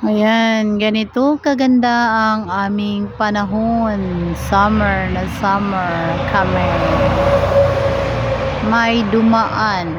Ayan, ganito kaganda ang aming panahon. Summer na summer kami. May dumaan.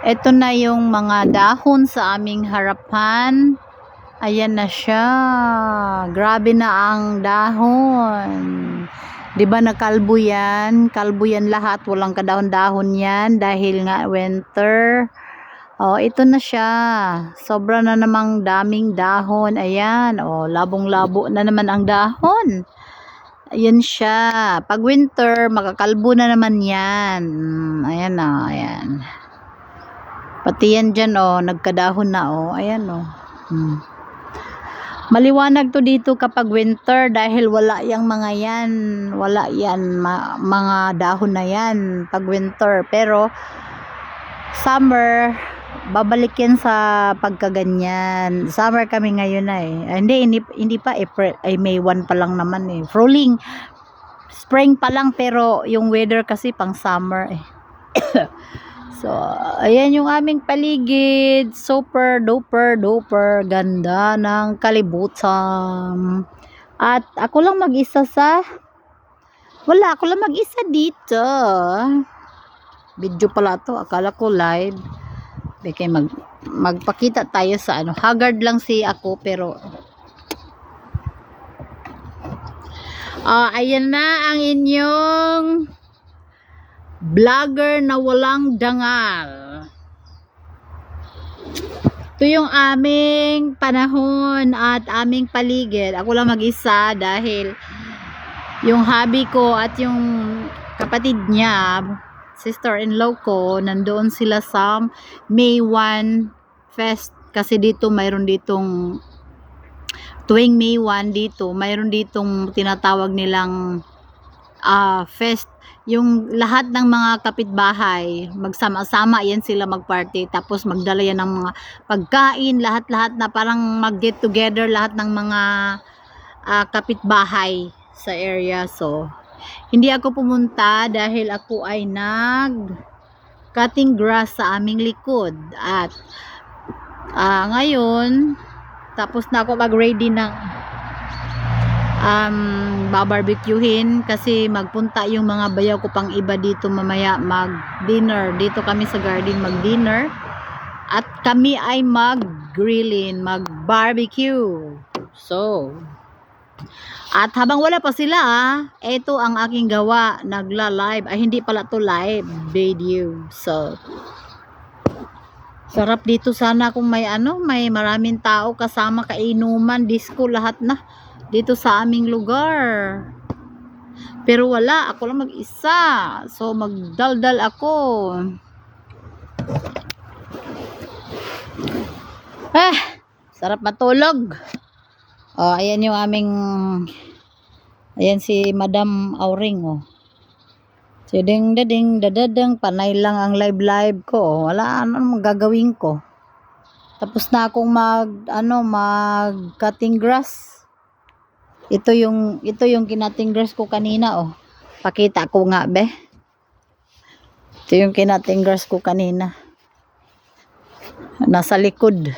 Ito na yung mga dahon sa aming harapan. Ayan na siya. Grabe na ang dahon. 'Di ba nakalbo yan? Kalbo yan lahat. Walang kadahon-dahon yan dahil nga winter. Oh, ito na siya. Sobra na namang daming dahon. Ayan, oh, labong-labo na naman ang dahon. Ayan siya. Pag winter, makakalbo na naman yan. Mm, Ayan na, ayan. Pati yan dyan, oh, nagkadahon na, oh. Ayan, oh. Hmm. Maliwanag to dito kapag winter dahil wala yang mga yan. Wala yan, ma- mga dahon na yan pag winter. Pero, summer, babalik yan sa pagkaganyan. Summer kami ngayon na eh. Ah, hindi, hindi, hindi pa April, ay May 1 pa lang naman eh. Fruling, spring pa lang pero yung weather kasi pang summer eh. so, ayan yung aming paligid. Super duper duper ganda ng kalibutan. At ako lang mag-isa sa wala, ako lang mag-isa dito. Video pala to. Akala ko live. Beke mag magpakita tayo sa ano. Haggard lang si ako pero Ah, ayan na ang inyong vlogger na walang dangal. Ito yung aming panahon at aming paligid. Ako lang mag-isa dahil yung hubby ko at yung kapatid niya, sister-in-law ko, nandoon sila sa May 1 Fest. Kasi dito, mayroon ditong tuwing May 1 dito, mayroon ditong tinatawag nilang ah, fest. Yung lahat ng mga kapitbahay, magsama-sama yan sila magparty. Tapos magdala yan ng mga pagkain, lahat-lahat na parang mag-get together lahat ng mga ah, kapitbahay sa area. So, hindi ako pumunta dahil ako ay nag cutting grass sa aming likod. At ah, ngayon, tapos na ako mag-ready ng um, babarbecuehin kasi magpunta yung mga bayaw ko pang iba dito mamaya mag-dinner. Dito kami sa garden mag-dinner. At kami ay mag-grillin, mag-barbecue. So, at habang wala pa sila, ito ang aking gawa, nagla-live. Ay, hindi pala to live video. So, sarap dito sana kung may ano, may maraming tao kasama kainuman, disco, lahat na. Dito sa aming lugar. Pero wala, ako lang mag-isa. So, magdaldal ako. Ah, sarap matulog. Oh, ayan yung aming ayan si Madam Auring oh. Siding dading dadadang panay lang ang live live ko. oh. Wala ano magagawin ko. Tapos na akong mag ano mag cutting grass. Ito yung ito yung kinating grass ko kanina oh. Pakita ko nga be. Ito yung kinating grass ko kanina. Nasa likod.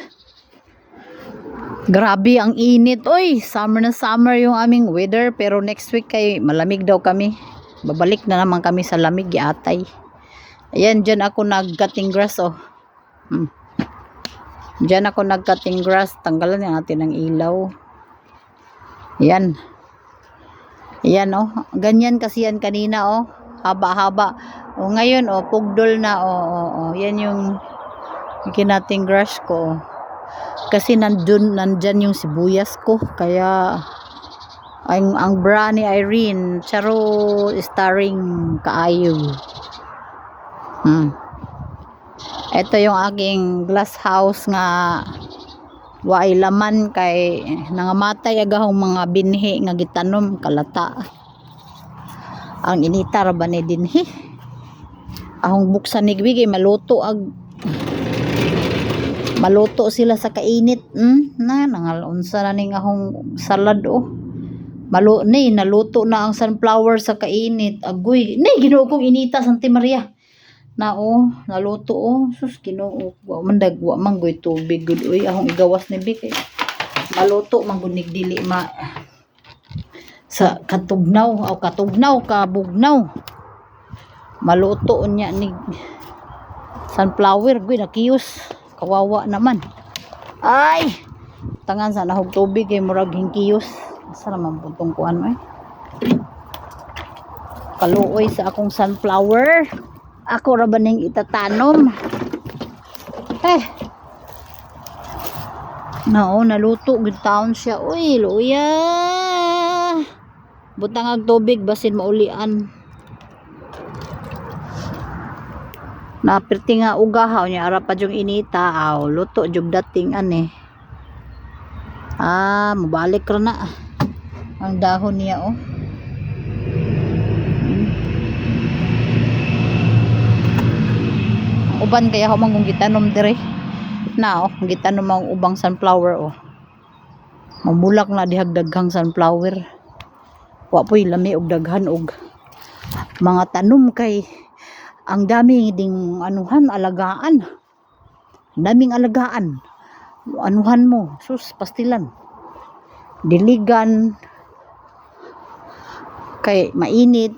Grabe ang init. Oy, summer na summer yung aming weather. Pero next week kay malamig daw kami. Babalik na naman kami sa lamig, yatay. Ayan, dyan ako nag-cutting grass, oh. Hmm. Dyan ako nag-cutting grass. Tanggalan natin ng ilaw. Ayan. Ayan, oh. Ganyan kasi yan kanina, oh. Haba-haba. Oh, ngayon, oh, pugdol na, oh, oh, oh. Yan yung kinating grass ko, oh. Kasi nandun, nandyan yung sibuyas ko. Kaya, ang, ang bra ni Irene, charo starring kaayo. Hmm. Ito yung aking glass house nga waay laman kay nangamatay agahong mga binhi nga gitanom kalata. Ang initar ba ni dinhi? Ahong buksan ni Gwigi maluto ag maluto sila sa kainit. Hmm? na nangalunsa na ning ahong salad oh. Malu ni naluto na ang sunflower sa kainit. Agoy ni Ginoo kong inita Santa Maria. Na oh naluto oh. Sus Ginoo wa man dagwa man goy tubig gud oy ahong igawas ni Bik eh. maluto mangunig dili ma sa katugnaw o katugnaw kabugnaw. Maluto niya ni sunflower gwi nakiyos kawawa naman. Ay! Tangan sa nahog tubig kay murag hingkiyos. Asa naman putong kuan mo eh? Kaluoy sa akong sunflower. Ako ra ba ning itatanom? Eh! Nao, naluto gud taon siya. Uy, luya. Butang ag tubig basin maulian. Napirti nga ugahaw niya ara pa jung inita aw luto jug dating ani. Ah, mabalik ra na. Ang dahon niya oh. Ang Uban kaya ako mangong gitanom dire na oh, gitanom ang ubang sunflower oh. Mamulak na dihag daghang sunflower. Wa po'y lami og daghan og mga tanom kay ang dami ding anuhan alagaan. Daming alagaan. Anuhan mo, sus pastilan. Diligan kay mainit.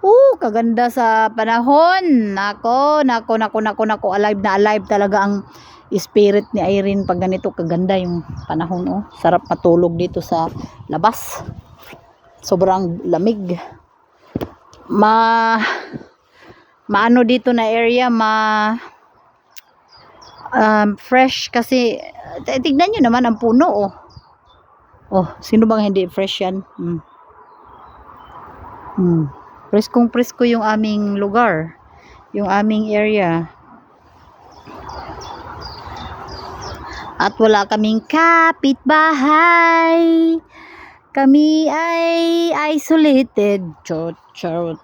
Uh, kaganda sa panahon. Nako, nako, nako, nako, nako. Alive na alive talaga ang spirit ni Irene pag ganito kaganda yung panahon. Oh. Sarap matulog dito sa labas. Sobrang lamig. Ma maano dito na area ma um, fresh kasi t- tignan nyo naman ang puno oh. Oh, sino bang hindi fresh yan? Hmm. Hmm. Preskong presko yung aming lugar. Yung aming area. At wala kaming kapitbahay. Kami ay isolated. Chot, chot.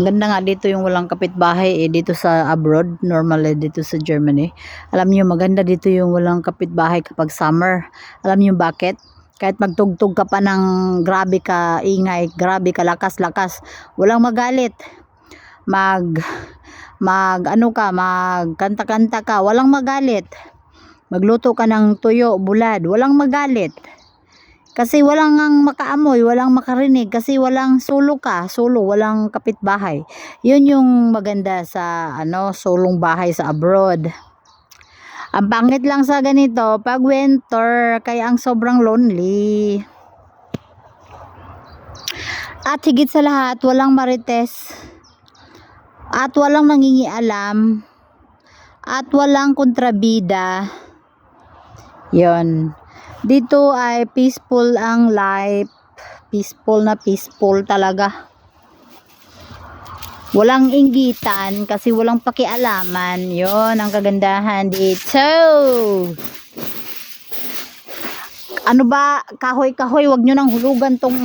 Ganda nga dito yung walang kapitbahay eh, dito sa abroad, normally dito sa Germany. Alam niyo maganda dito yung walang kapitbahay kapag summer. Alam niyo bakit? Kahit magtugtog ka pa ng grabe ka ingay, grabe ka lakas-lakas, walang magalit. Mag mag ano ka, mag kanta-kanta ka, walang magalit. Magluto ka ng tuyo, bulad, walang magalit. Kasi walang ang makaamoy, walang makarinig, kasi walang solo ka, solo, walang kapitbahay. Yun yung maganda sa ano, sulong bahay sa abroad. Ang pangit lang sa ganito, pag winter, kaya ang sobrang lonely. At higit sa lahat, walang marites. At walang nangingialam. At walang kontrabida. Yon. Dito ay peaceful ang life. Peaceful na peaceful talaga. Walang inggitan kasi walang pakialaman. Yon ang kagandahan dito. Ano ba, kahoy-kahoy, wag nyo nang hulugan tong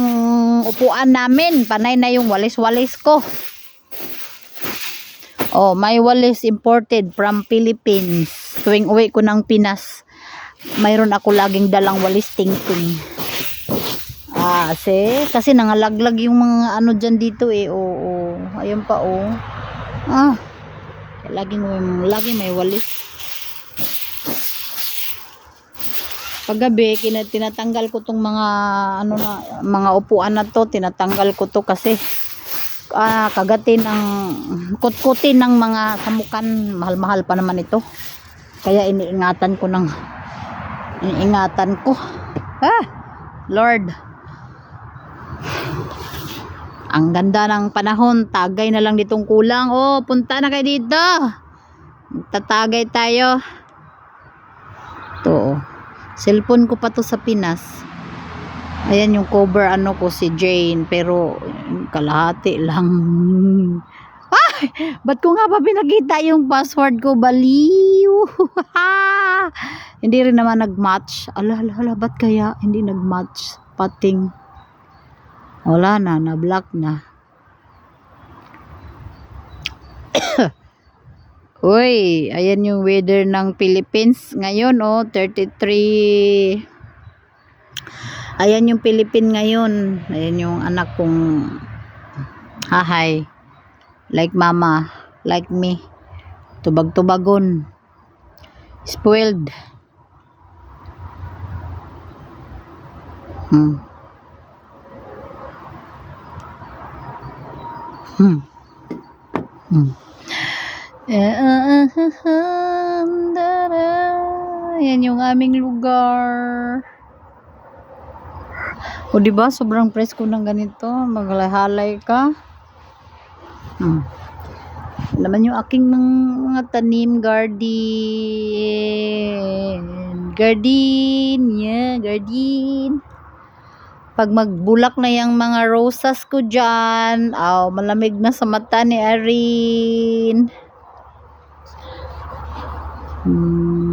upuan namin. Panay na yung walis-walis ko. Oh, may walis imported from Philippines. Tuwing uwi ko ng Pinas, mayroon ako laging dalang walis tingting. Ah, kasi, kasi nangalaglag yung mga ano dyan dito eh. Oo, oo. Ayun pa, oh. Ah, laging, laging may walis. Paggabi, kina, tinatanggal ko tong mga, ano na, mga upuan na to, tinatanggal ko to kasi, ah, kagatin ang, kutkutin ng mga samukan, mahal-mahal pa naman ito. Kaya iniingatan ko ng, iniingatan ko. Ah, Lord. Ang ganda ng panahon, tagay na lang ditong kulang. Oh, punta na kayo dito. Tatagay tayo. To. oh. Cellphone ko pa to sa Pinas. Ayan yung cover ano ko si Jane pero kalahati lang. Ay, ba't ko nga ba pinakita yung password ko? Baliw. hindi rin naman nag-match. Ala, ala, ala, ba't kaya hindi nag-match? Pating. Wala na, na-block na. Uy, ayan yung weather ng Philippines ngayon, oh, 33. Ayan yung Philippine ngayon. Ayan yung anak kong hahay. Like mama, like me. Tubag-tubagon. Spoiled. Hmm. Hmm. Hmm. Yan yung aming lugar. O di ba sobrang presko ng ganito, maghalay ka. Hmm. Naman yung aking mga tanim garden. Garden, yeah, garden. Pag magbulak na yung mga rosas ko dyan, aw, malamig na sa mata ni Erin. Mm, mm,